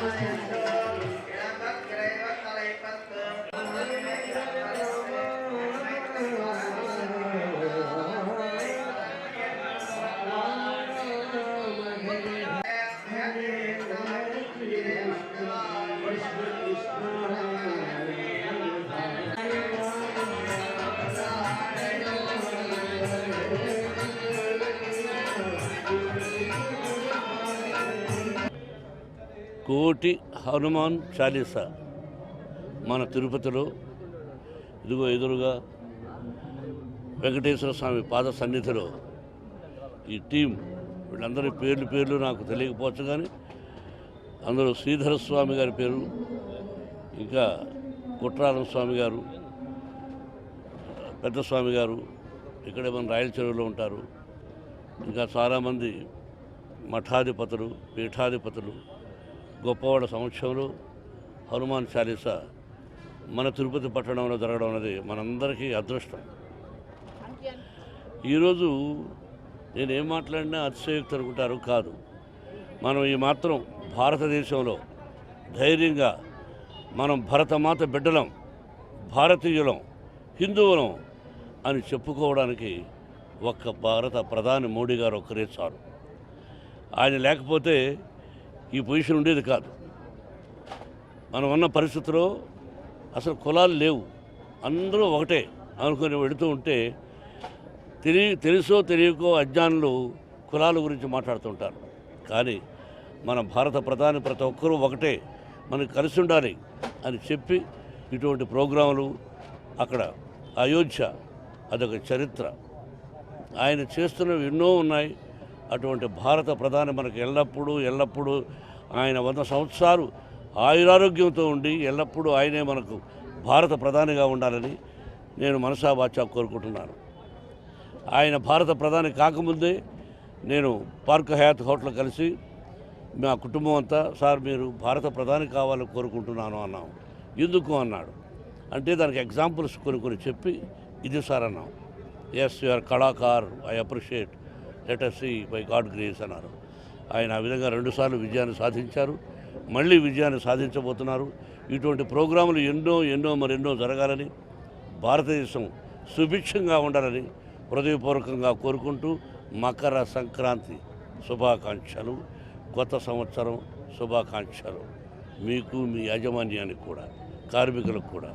Yeah. కోటి హనుమాన్ చాలీసా మన తిరుపతిలో. ఇదిగో ఎదురుగా వెంకటేశ్వర స్వామి పాద సన్నిధిలో ఈ టీం వీళ్ళందరి పేర్లు పేర్లు నాకు తెలియకపోవచ్చు కానీ అందులో శ్రీధర స్వామి గారి పేరు ఇంకా కుట్రాలం స్వామి గారు పెద్ద స్వామి గారు ఇక్కడే మన రాయల చెరువులో ఉంటారు. ఇంకా చాలామంది మఠాధిపతులు పీఠాధిపతులు గొప్పవాడ సంవత్సరంలో హనుమాన్ చాలీస మన తిరుపతి పట్టణంలో జరగడం అనేది మనందరికీ అదృష్టం. ఈరోజు నేను ఏం మాట్లాడినా అతిశయోక్తి అనుకుంటారు కాదు. మనం ఈ మాత్రం భారతదేశంలో ధైర్యంగా మనం భరతమాత బిడ్డలం భారతీయులం హిందువులం అని చెప్పుకోవడానికి ఒక్క భారత ప్రధాని మోడీ గారు ఒక్కరే చాలు. ఆయన లేకపోతే ఈ పొజిషన్ ఉండేది కాదు. మనం ఉన్న పరిస్థితిలో అసలు కులాలు లేవు. అందరూ ఒకటే అనుకుని వెళుతూ ఉంటే తెలియ తెలుసో తెలియకో అజ్ఞానులు కులాల గురించి మాట్లాడుతుంటారు కానీ మన భారత ప్రధాని ప్రతి ఒక్కరూ ఒకటే మనకి కలిసి ఉండాలి అని చెప్పి ఇటువంటి ప్రోగ్రాములు అక్కడ అయోధ్య అదొక చరిత్ర. ఆయన చేస్తున్నవి ఎన్నో ఉన్నాయి. అటువంటి భారత ప్రధాని మనకు ఎల్లప్పుడూ ఎల్లప్పుడూ ఆయన వంద సంవత్సరాలు ఆయురారోగ్యంతో ఉండి ఎల్లప్పుడూ ఆయనే మనకు భారత ప్రధానిగా ఉండాలని నేను మనసా వాచా కోరుకుంటున్నాను. ఆయన భారత ప్రధాని కాకముందే నేను పార్క్ హయాత్ హోటల్ కలిసి మా కుటుంబం అంతా సార్ మీరు భారత ప్రధాని కావాలని కోరుకుంటున్నాను అన్నాం. ఎందుకు? అన్నాడు. అంటే దానికి ఎగ్జాంపుల్స్ కొన్ని కొన్ని చెప్పి ఇది సార్ అన్నాం. ఎస్ యువర్ కళాకార్ ఐ అప్రిషియేట్ లెటర్సీ బై గాడ్ గ్రేస్ అన్నారు. ఆయన ఆ విధంగా రెండుసార్లు విజయాన్ని సాధించారు. మళ్ళీ విజయాన్ని సాధించబోతున్నారు. ఇటువంటి ప్రోగ్రాములు ఎన్నో ఎన్నో మరెన్నో జరగాలని భారతదేశం సుభిక్షంగా ఉండాలని హృదయపూర్వకంగా కోరుకుంటూ మకర సంక్రాంతి శుభాకాంక్షలు. కొత్త సంవత్సరం శుభాకాంక్షలు. మీకు మీ యాజమాన్యానికి కూడా కార్మికులకు కూడా.